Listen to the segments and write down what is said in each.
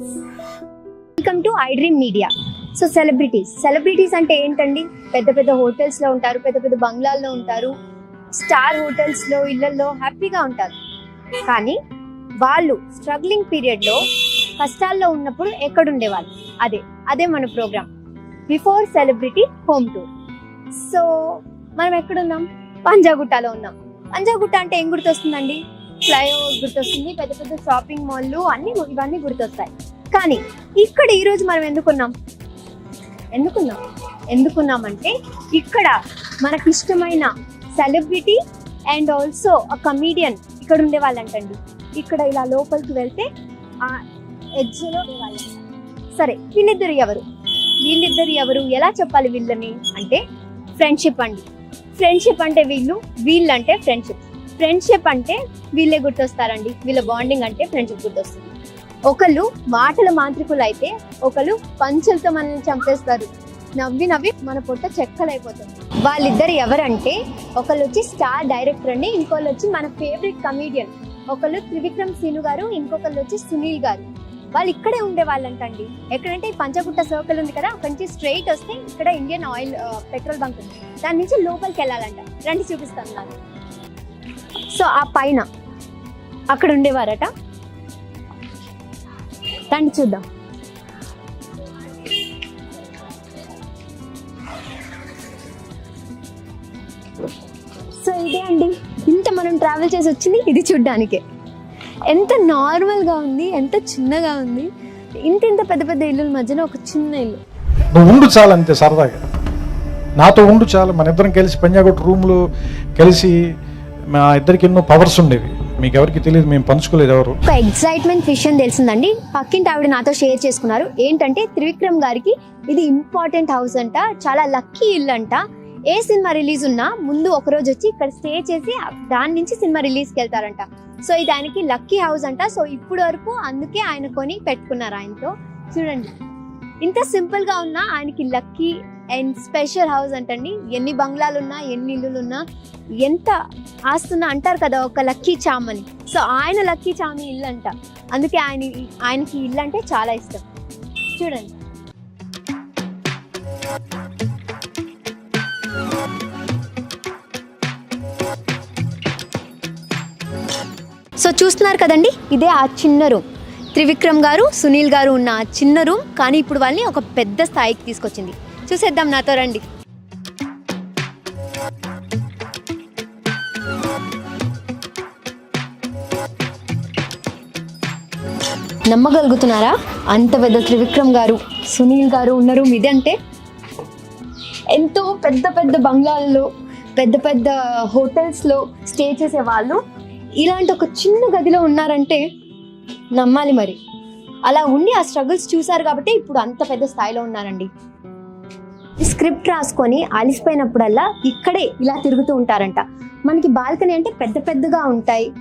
Welcome to iDream media so celebrities celebrities అంటే ఏంటండి? పెద్ద పెద్ద హోటల్స్లో ఉంటారు పెద్ద పెద్ద బంగ్లాల్లో ఉంటారు స్టార్ హోటల్స్లో ఇళ్ళలో హ్యాపీగా ఉంటారు. కానీ వాళ్ళు స్ట్రగ్లింగ్ పీరియడ్లో కష్టాల్లో ఉన్నప్పుడు ఎక్కడుండేవాళ్ళు? అదే అదే మన program before celebrity home tour so మనం ఎక్కడున్నాం? పంజాగుట్టలో ఉన్నాం. పంజాగుట్ట అంటే ఏం గుర్తొస్తుందండి? ఫ్లైఓవర్ గుర్తొస్తుంది పెద్ద పెద్ద షాపింగ్ మాల్లు అన్ని ఇవన్నీ గుర్తొస్తాయి. కానీ ఇక్కడ ఈరోజు మనం ఎందుకున్నాం? ఎందుకున్నాం? ఎందుకున్నామంటే ఇక్కడ మనకి ఇష్టమైన సెలబ్రిటీ అండ్ ఆల్సో ఆ కమీడియన్ ఇక్కడ ఉండే వాళ్ళంటండి. ఇక్కడ ఇలా లోపలికి వెళ్తే ఆ ఎడ్జ్లో సరే వీళ్ళిద్దరు ఎవరు? వీళ్ళిద్దరు ఎవరు? ఎలా చెప్పాలి వీళ్ళని? అంటే ఫ్రెండ్షిప్ అండి. ఫ్రెండ్షిప్ అంటే వీళ్ళు వీళ్ళంటే ఫ్రెండ్షిప్. ఫ్రెండ్షిప్ అంటే వీళ్ళే గుర్తొస్తారండి. వీళ్ళ బాండింగ్ అంటే ఫ్రెండ్షిప్ గుర్తొస్తుంది. ఒకళ్ళు మాటల మాంత్రికులు అయితే ఒకళ్ళు పంచులతో మనల్ని చంపేస్తారు. నవ్వి నవ్వి మన పొట్ట చెక్కలైపోతుంది. వాళ్ళిద్దరు ఎవరంటే ఒకళ్ళు వచ్చి స్టార్ డైరెక్టర్ అండి ఇంకోళ్ళు వచ్చి మన ఫేవరెట్ కమీడియన్ ఒకళ్ళు త్రివిక్రమ్ సీను గారు ఇంకొకళ్ళు వచ్చి సునీల్ గారు. వాళ్ళు ఇక్కడే ఉండే వాళ్ళంటండి ఎక్కడంటే పంచగుట్ట సర్కిల్ ఉంది కదా అక్కడి నుంచి స్ట్రైట్ వస్తే ఇక్కడ ఇండియన్ ఆయిల్ పెట్రోల్ బంక్ ఉంది. దాని నుంచి లోపలికి వెళ్ళాలంట రండి చూపిస్తాను. నాకు సో ఆ పైన అక్కడ ఉండేవారట. రండి చూద్దాం. సో ఇదే అండి. ఇంత మనం ట్రావెల్ చేసి వచ్చింది ఇది చూడ్డానికే. ఎంత నార్మల్గా ఉంది ఎంత చిన్నగా ఉంది. ఇంత ఇంత పెద్ద పెద్ద ఇల్లుల మధ్యన ఒక చిన్న ఇల్లు. నువ్వు ఉండు చాలు అంతే సరదాగా. నాతో ఉండు చాలు. మన ఇద్దరం కలిసి పంజాగొట్టు రూమ్లో కలిసి మా ఇద్దరికి ఎన్నో పవర్స్ ఉండేవి. మీకు ఎవరికి తెలియదు మేము పంచుకోలేదు ఎవరు. ఒక ఎగ్జైట్మెంట్ విషయం తెలిసిందండి. పక్కింటి ఆవిడ నాతో షేర్ చేసుకున్నారు. ఏంటంటే త్రివిక్రమ్ గారికి ఇది ఇంపార్టెంట్ హౌస్ అంట చాలా లక్కీ ఇల్లు అంట. ఏ సినిమా రిలీజ్ ఉన్నా ముందు ఒక రోజు వచ్చి ఇక్కడ స్టే చేసి దాని నుంచి సినిమా రిలీజ్కి వెళ్తారంట. సో ఇది ఆయనకి లక్కీ హౌస్ అంట. సో ఇప్పుడు వరకు అందుకే ఆయన కొని పెట్టుకున్నారు ఆయనతో. చూడండి. ఇంత సింపుల్గా ఉన్నా ఆయనకి లక్కీ అండ్ స్పెషల్ హౌస్ అంటండి. ఎన్ని బంగ్లాలు ఉన్నా ఎన్ని ఇల్లులు ఉన్నా ఎంత ఆస్తున్నా అంటారు కదా ఒక లక్కీ చామ్ అని. సో ఆయన లక్కీ చామి ఇల్లు అంట అందుకే ఆయన ఆయనకి ఇల్లు అంటే చాలా ఇష్టం. చూడండి. సో చూస్తున్నారు కదండి ఇదే ఆ చిన్న రూమ్. త్రివిక్రమ్ గారు సునీల్ గారు ఉన్న ఆ చిన్న రూమ్ కానీ ఇప్పుడు వాళ్ళని ఒక పెద్ద స్థాయికి తీసుకొచ్చింది. చూసేద్దాం నాతో రండి. నమ్మగలుగుతున్నారా? అంత పెద్ద త్రివిక్రమ్ గారు సునీల్ గారు ఉన్న రూమ్ అంటే ఎంతో పెద్ద పెద్ద బంగ్లాల్లో పెద్ద పెద్ద హోటల్స్లో స్టే చేసే వాళ్ళు ఇలాంటి ఒక చిన్న గదిలో ఉన్నారంటే నమ్మాలి మరి. అలా ఉండి ఆ స్ట్రగుల్స్ చూసారు కాబట్టి ఇప్పుడు అంత పెద్ద స్థాయిలో ఉన్నారండి. స్క్రిప్ట్ రాసుకొని అలిసిపోయినప్పుడల్లా ఇక్కడే ఇలా తిరుగుతూ ఉంటారంట. మనకి బాల్కనీ అంటే పెద్ద పెద్దగా ఉంటాయి.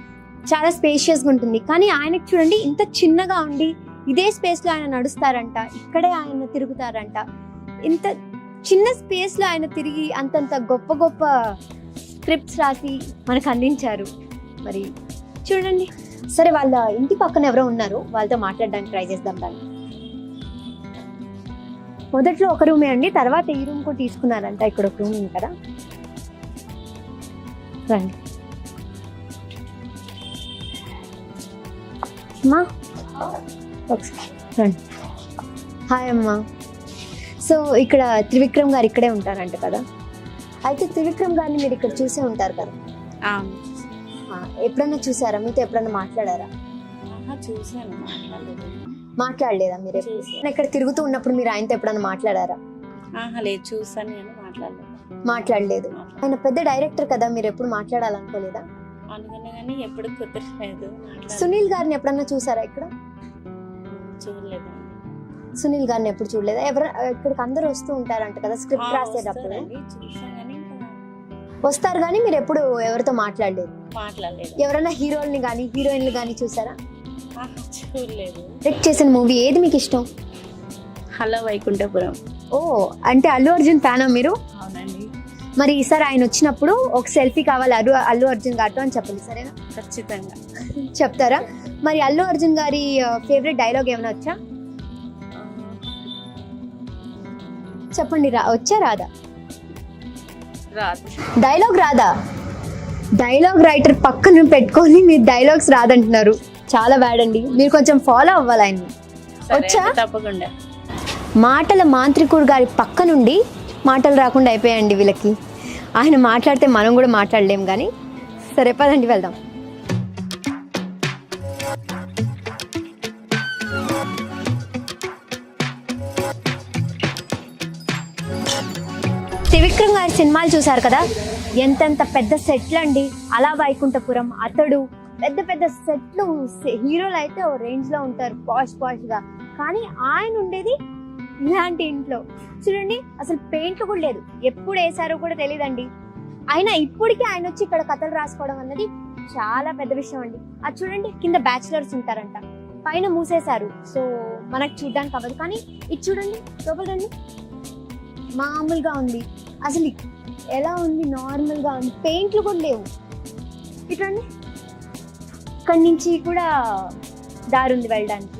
చాలా స్పేషియస్గా ఉంటుంది. కానీ ఆయనకి చూడండి ఇంత చిన్నగా ఉండి ఇదే స్పేస్లో ఆయన నడుస్తారంట. ఇక్కడే ఆయన తిరుగుతారంట. ఇంత చిన్న స్పేస్లో ఆయన తిరిగి అంతంత గొప్ప గొప్ప స్క్రిప్ట్స్ రాసి మనకు అందించారు. మరి చూడండి. సరే వాళ్ళ ఇంటి పక్కన ఎవరో ఉన్నారు. వాళ్ళతో మాట్లాడడానికి ట్రై చేద్దాం దాన్ని మొదట్లో ఒక రూమే అండి తర్వాత ఈ రూమ్ కూడా తీసుకున్నారంట ఇక్కడ ఒక రూమ్ ఉంది కదా. రండి. అమ్మా. ఒకసారి రండి. హాయ్ అమ్మా. సో ఇక్కడ త్రివిక్రమ్ గారు ఇక్కడే ఉంటారంట కదా. అయితే త్రివిక్రమ్ గారిని మీరు ఇక్కడ చూసే ఉంటారు కదా. ఎప్పుడన్నా చూసారా? మీతో ఎప్పుడన్నా మాట్లాడారా? మాట్లాడలేదు మాట్లాడలేదా మీరు. నేను ఇక్కడ తిరుగుతూ ఉన్నప్పుడు మీరు ఆయనతో ఎప్పుడన్నా మాట్లాడారా? లేదు చూసాను కానీ మాట్లాడలేదు. మాట్లాడలేదు. మాట్లాడ- ఆయన పెద్ద డైరెక్టర్ కదా మీరు ఎప్పుడు మాట్లాడాలనుకోలేదా? అనుకున్నా కానీ ఎప్పుడు కుదరలేదు సునీల్ గారిని ఎప్పుడన్నా చూసారా ఇక్కడ? చూడలేదు. సునీల్ గారిని ఎప్పుడు చూడలేదా? ఎవరు ఇక్కడికి అందరూ వస్తూ ఉంటారంట కదా స్క్రిప్ట్ రాసేటప్పుడు. వస్తారు కానీ మీరు ఎప్పుడు ఎవరితో మాట్లాడలేదు? మాట్లాడలేదు. ఎవరైనా హీరోల్ని కానీ హీరోయిన్లు కానీ చూసారా? చూడలేదు. చేసిన మూవీ ఏది మీకు ఇష్టం? హలో వైకుంఠపురం. ఓ అంటే అల్లు అర్జున్ ఫ్యానా మీరు? మరి ఈసారి ఆయన వచ్చినప్పుడు ఒక సెల్ఫీ కావాలి అల్లు అల్లు అర్జున్ గారితో అని చెప్పండి సరేనా? ఖచ్చితంగా. చెప్తారా? మరి అల్లు అర్జున్ గారి ఫేవరెట్ డైలాగ్ ఏమైనా వచ్చా? చెప్పండి రా వచ్చా రాదా? డైలాగ్ రాదా? డైలాగ్ రైటర్ పక్కన పెట్టుకొని మీరు డైలాగ్స్ రాదంటున్నారు. చాలా బ్యాడ్ అండి. మీరు కొంచెం ఫాలో అవ్వాలి ఆయన్ని. వచ్చా? తప్పకుండా. మాటల మాంత్రికుడు గారి పక్క నుండి మాటలు రాకుండా అయిపోయాయండి వీళ్ళకి. ఆయన మాట్లాడితే మనం కూడా మాట్లాడలేం కానీ సరే పదండి వెళ్దాం. త్రివిక్రమ్ గారి సినిమాలు చూసారు కదా? ఎంతెంత పెద్ద సెట్లు అండి. అలా వైకుంఠపురం అతడు పెద్ద పెద్ద సెట్లు హీరోలు అయితే ఓ రేంజ్లో ఉంటారు పాష్ పాష్గా. కానీ ఆయన ఉండేది ఇలాంటి ఇంట్లో. చూడండి అసలు పెయింట్లు కూడా లేదు. ఎప్పుడు వేసారో కూడా తెలియదండి అయినా ఇప్పటికీ ఆయన వచ్చి ఇక్కడ కథలు రాసుకోవడం అన్నది చాలా పెద్ద విషయం అండి. అది చూడండి కింద బ్యాచిలర్స్ ఉంటారంట. పైన మూసేశారు. సో మనకు చూడడానికి అవ్వదు. కానీ ఇది చూడండి లోపల మామూలుగా ఉంది. అసలు ఎలా ఉంది? నార్మల్గా ఉంది. పెయింట్లు కూడా లేవు. ఇట్లండి. అక్కడి నుంచి కూడా దారి ఉంది వెళ్ళడానికి.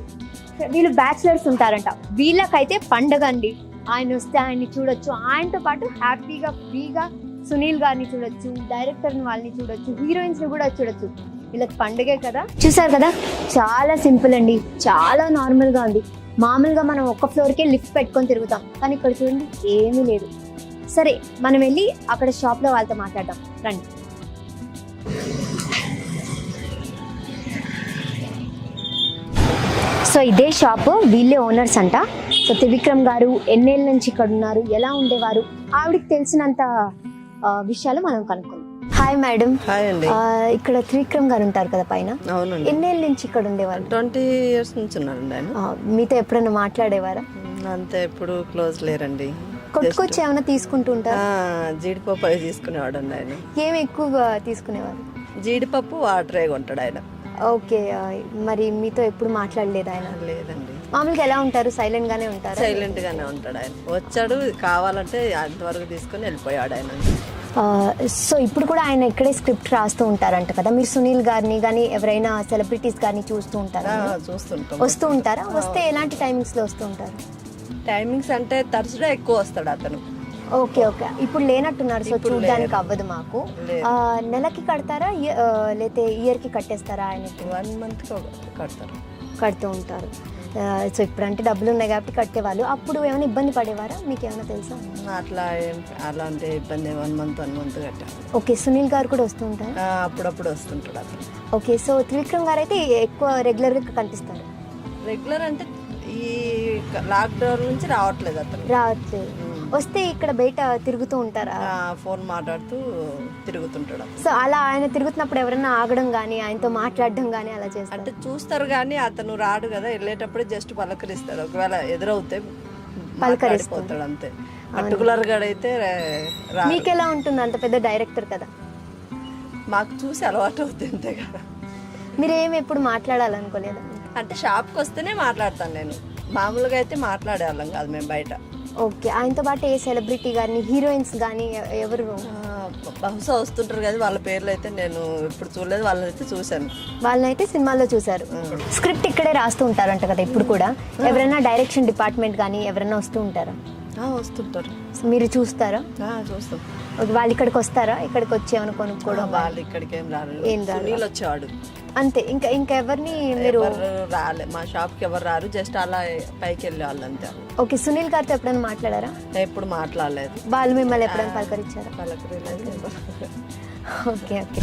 వీళ్ళు బ్యాచిలర్స్ ఉంటారంట. వీళ్ళకైతే పండగ అండి. ఆయన వస్తే ఆయన్ని చూడొచ్చు. ఆయనతో పాటు హ్యాపీగా ఫ్రీగా సునీల్ గారిని చూడొచ్చు డైరెక్టర్ వాళ్ళని చూడొచ్చు హీరోయిన్స్ని కూడా చూడొచ్చు. వీళ్ళకి పండగే కదా. చూసారు కదా? చాలా సింపుల్ అండి. చాలా నార్మల్గా ఉంది. మామూలుగా మనం ఒక్క ఫ్లోర్కే లిఫ్ట్ పెట్టుకొని తిరుగుతాం. కానీ ఇక్కడ చూడండి ఏమీ లేదు. సరే మనం వెళ్ళి అక్కడ షాప్లో వాళ్ళతో మాట్లాడదాం. రండి. సో ఇదే షాప్ వీళ్ళే ఓనర్స్ అంట. సో త్రివిక్రమ్ గారు ఎన్నేళ్ళ నుంచి ఇక్కడ ఉన్నారు ఎలా ఉండేవారు ఆవిడకి తెలిసినంత విషయాలు మనం కనుక్కుందాం. హాయ్ మేడం హాయ్ అండి. ఇక్కడ త్రివిక్రమ్ గారు ఉంటారు కదా పైన. అవునండి. ఎన్నేళ్ళ నుంచి ఇక్కడ ఉండేవారు? ట్వంటీ ఇయర్స్ నుంచి ఉన్నారండి ఆయన. మీతో ఎప్పుడైనా మాట్లాడేవారా? అంతే ఎప్పుడు క్లోజ్ లేరండి. కొట్టుకొచ్చి ఏమైనా తీసుకుంటూ ఉంటారు? జీడిపప్పు అవి తీసుకునేవాడు అండి ఆయన. ఏమి ఎక్కువగా తీసుకునేవారు? జీడిపప్పు వాటరే కొంటాడు ఆయన. ఓకే మరి మీతో ఎప్పుడు మాట్లాడలేదు ఆయన? లేదండి మామూలుగా ఎలా ఉంటారు? సైలెంట్ గానే ఉంటారు? సైలెంట్ గానే ఉంటాడు ఆయన. వచ్చాడు కావాలంటే అంతవరకు తీసుకొని వెళ్ళిపోయాడు ఆయన. సో ఇప్పుడు కూడా ఆయన ఇక్కడే స్క్రిప్ట్ రాస్తూ ఉంటారంట కదా? మీరు సునీల్ గారిని కానీ ఎవరైనా సెలబ్రిటీస్ గారిని చూస్తూ ఉంటారా? చూస్తుంటాం వస్తూ ఉంటారా? వస్తే ఎలాంటి టైమింగ్స్లో వస్తూ ఉంటారు? టైమింగ్స్ అంటే తరచుగా ఎక్కువ వస్తాడు అతను. Okay okay. ఇప్పుడు లేనట్టున్నారు సో చూడడానికి. అవ్వదు మాకు. ఆ, నెలకి కడతారా ఇయ- ఆ, లేతే ఇయర్కి కట్టేస్తారా ఆయనకి వన్ మంత్ కడతారు. కడుతూ ఉంటారు. ఆ, సో ఇప్పుడంటే డబ్బులు ఉన్నాయి కాబట్టి కట్టేవాళ్ళు. అప్పుడు ఏమైనా ఇబ్బంది పడేవారా? మీకు ఏమైనా తెలుసా? అట్లా ఏం అలాంటి ఇబ్బంది వన్ మంత్ వన్ మంత్ కట్టారు ఓకే సునీల్ గారు కూడా వస్తూ ఉంటారు? ఆ, అప్పుడప్పుడు వస్తుంటాడు అతను. ఓకే సో త్రివిక్రమ్ గారు అయితే ఎక్కువ రెగ్యులర్గా కనిపిస్తారు. రెగ్యులర్ అంటే ఈ లాక్డౌన్ నుంచి రావట్లేదు అతను. రావట్లేదు. వస్తే ఇక్కడ బయట తిరుగుతూ ఉంటారా? ఫోన్ మాట్లాడుతూ తిరుగుతుంటాడు. సో అలా ఆయన తిరుగుతున్నప్పుడు ఎవరైనా ఆగడం కానీ ఆయనతో మాట్లాడడం కానీ అలా చేస్తారు? అంటే చూస్తారు కానీ అతను రాడు కదా వెళ్ళేటప్పుడు జస్ట్ పలకరిస్తాడు. ఒకవేళ ఎదురవుతే పలకరిస్తాడు. పోతాడు అంతే. పర్టికులర్గా అయితే మీకు ఎలా ఉంటుంది అంత పెద్ద డైరెక్టర్ కదా? మాకు చూసి అలవాటు అవుతుంది అంతే కదా. మీరు ఏమి ఎప్పుడు మాట్లాడాలనుకోలేదా? అంటే షాప్కి వస్తేనే మాట్లాడతాను నేను. మామూలుగా అయితే మాట్లాడేవాళ్ళం కాదు మేము బయట. ఓకే ఆయనతో పాటు ఏ సెలబ్రిటీ కానీ హీరోయిన్స్ కానీ ఎవరు? బహుశా వస్తుంటారు కదా వాళ్ళ పేర్లు అయితే నేను ఇప్పుడు చూడలేదు వాళ్ళని అయితే చూశాను. వాళ్ళనైతే సినిమాల్లో చూసారు స్క్రిప్ట్ ఇక్కడే రాస్తూ ఉంటారంట కదా ఇప్పుడు కూడా. ఎవరైనా డైరెక్షన్ డిపార్ట్మెంట్ కానీ ఎవరైనా వస్తూ ఉంటారా? వస్తుంటారు. మీరు చూస్తారా? చూస్తాం. వాళ్ళు ఇక్కడికి వస్తారా? ఇక్కడికి వచ్చి ఏమైనా కొనుక్కోవడం? వాళ్ళు ఇక్కడికి ఏం రాలేదు ఏం రారు. సునీల్ వచ్చేవాడు అంతే ఇంకా ఇంకా ఎవరిని మీరు ఎవరు రాలే మా షాప్కి ఎవరు రారు జస్ట్ అలా పైకి వెళ్ళే వాళ్ళు అంతే. ఓకే సునీల్ గారితో ఎప్పుడైనా మాట్లాడారా? ఎప్పుడు మాట్లాడలేదు. వాళ్ళు మిమ్మల్ని ఎప్పుడైనా పలకరించారా? Okay okay.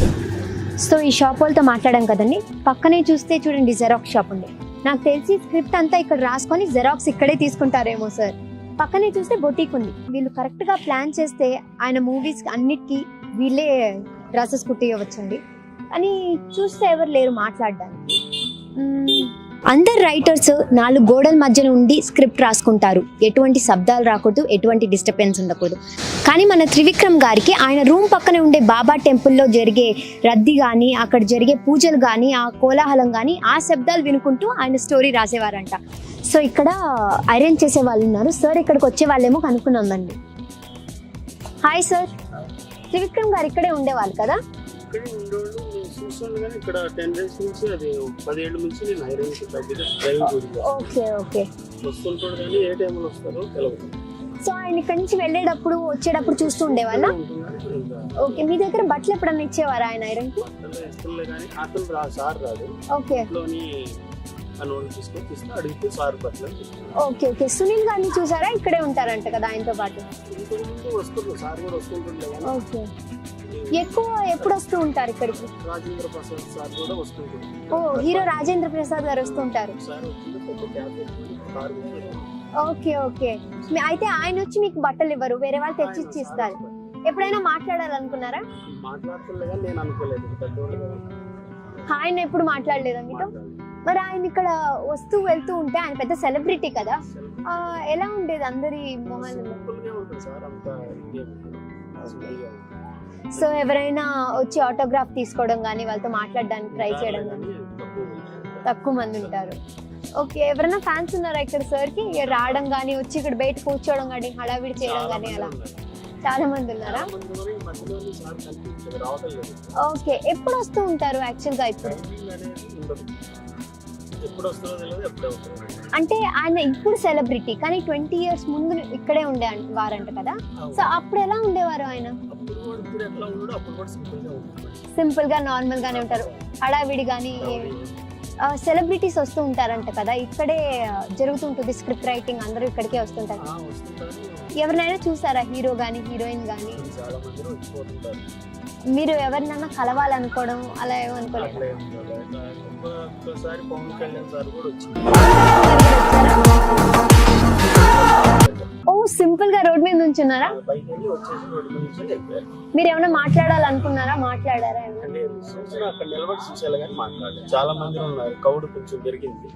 సో ఈ షాప్ వాళ్ళతో మాట్లాడాం కదండి. పక్కనే చూస్తే చూడండి జెరాక్స్ షాప్ ఉంది. నాకు తెలిసి స్క్రిప్ట్ అంతా ఇక్కడ రాసుకొని జెరాక్స్ ఇక్కడే తీసుకుంటారేమో సార్. పక్కనే చూస్తే బొటీక్ ఉంది. వీళ్ళు కరెక్ట్గా ప్లాన్ చేస్తే ఆయన మూవీస్ అన్నిటికీ వీళ్ళే డ్రెస్సెస్ కుట్టియవచ్చండి అని చూస్తే ఎవరు లేరు మాట్లాడడానికి. అందరు రైటర్స్ నాలుగు గోడల మధ్యన ఉండి స్క్రిప్ట్ రాసుకుంటారు. ఎటువంటి శబ్దాలు రాకూడదు ఎటువంటి డిస్టర్బెన్స్ ఉండకూడదు. కానీ మన త్రివిక్రమ్ గారికి ఆయన రూమ్ పక్కనే ఉండే బాబా టెంపుల్లో జరిగే రద్దీ కానీ అక్కడ జరిగే పూజలు కానీ ఆ కోలాహలం కానీ ఆ శబ్దాలు వినుకుంటూ ఆయన స్టోరీ రాసేవారంట. సో ఇక్కడ ఐరన్ చేసే వాళ్ళు ఉన్నారు. సార్ ఇక్కడికి వచ్చే వాళ్ళేమో కనుక్కున్నామండి హాయ్ సార్ త్రివిక్రమ్ గారు ఇక్కడే ఉండేవాళ్ళు కదా? కానీ ఇక్కడ టెన్ డేస్ నుంచి అది పదిహేడు నుంచి నేను ఐరన్ డ్రైవింగ్ ఓకే ఓకే. వస్తుంటాడు కానీ ఏ టైంలో వస్తారో తెలియదు సో ఆయన ఇక్కడి నుంచి వెళ్ళేటప్పుడు వచ్చేటప్పుడు చూస్తూ ఉండేవాళ్ళ? ఓకే మీ దగ్గర బట్టలు ఎప్పుడన్నా ఇచ్చేవారా ఆయన ఐరన్కి ఓకే. Okay okay. సునీల్ గారిని చూసారా? ఇక్కడే ఉంటారంట కదా ఆయనతో పాటు. ఓకే. ఎక్కువ ఎప్పుడు వస్తూ ఉంటారు ఇక్కడికి? రాజేంద్ర ప్రసాద్ సార్ కూడా వస్తుంటుంది ఓ హీరో రాజేంద్ర ప్రసాద్ గారు వస్తుంటారు. Okay okay. అయితే ఆయన వచ్చి మీకు బట్టలు ఇవ్వరు వేరే వాళ్ళు తెచ్చి ఇచ్చి ఇస్తారు ఎప్పుడైనా మాట్లాడాలనుకున్నారా? నేను అనుకోలేదు. ఆయన ఎప్పుడు మాట్లాడలేదా మీతో. మరి ఆయన ఇక్కడ వస్తూ వెళ్తూ ఉంటే ఆయన పెద్ద సెలబ్రిటీ కదా. ఎలా ఉండేది అందరి మొహాలు? సో ఎవరైనా వచ్చి ఆటోగ్రాఫ్ తీసుకోవడం కానీ వాళ్ళతో మాట్లాడడానికి ట్రై చేయడం కానీ తక్కువ మంది ఉంటారు. ఓకే ఎవరైనా ఫ్యాన్స్ ఉన్నారా ఇక్కడ సార్కి? రావడం కానీ వచ్చి ఇక్కడ బయట కూర్చోవడం కానీ హడావిడి చేయడం కానీ అలా. చాలా మంది ఉన్నారా. ఓకే ఎప్పుడు వస్తూ ఉంటారు యాక్చువల్గా ఇప్పుడు? అంటే ఆయన ఇప్పుడు సెలబ్రిటీ కానీ ట్వంటీ ఇయర్స్ ముందు ఇక్కడే ఉండే అంట- వారంట కదా? సో అప్పుడు ఎలా ఉండేవారు ఆయన? ఇప్పుడు ఎట్లా ఉన్నాడో అప్పుడు కూడా సింపుల్గా సింపుల్గా నార్మల్ గానే ఉంటారు. హడావిడి కానీ సెలబ్రిటీస్ వస్తూ ఉంటారంట కదా ఇక్కడే జరుగుతుంటుంది స్క్రిప్ట్ రైటింగ్ అందరూ ఇక్కడికే వస్తుంటారు. ఆ, వస్తుంటారు. ఎవరినైనా చూసారా హీరో గానీ హీరోయిన్ గానీ? చాలా మంది వచ్చిపోతుంటారు మీరు ఎవరినైనా కలవాలనుకోవడం అలా ఏమనుకోలేదు అట్లా ఏం ఉండదు. ఇట్లా ఒక్క- ఒక్కసారి పవన్ కళ్యాణ్ సార్ కూడా వచ్చింది. చాలా మంది ఉన్నారు. కౌడు కొంచెం పెరిగింది.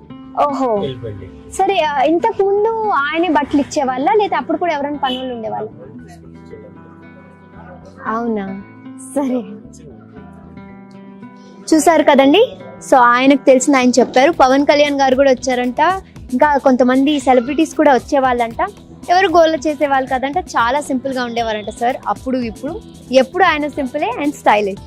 ఓహో. సరే ఇంతకు ముందు ఆయనే బట్టలు ఇచ్చేవాళ్ళ? లేదా అప్పుడు కూడా ఎవరైనా పనులు ఉండేవాళ్ళ. అవునా? సరే. చూసారు కదండి? సో ఆయనకు తెలిసిన ఆయన చెప్పారు. పవన్ కళ్యాణ్ గారు కూడా వచ్చారంట. ఇంకా కొంతమంది సెలబ్రిటీస్ కూడా వచ్చేవాళ్ళంట. ఎవరు గోళ్ళ చేసేవాళ్ళు కదంట చాలా సింపుల్గా ఉండేవారంట సార్. అప్పుడు ఇప్పుడు ఎప్పుడు ఆయన సింపులే అండ్ స్టైలిష్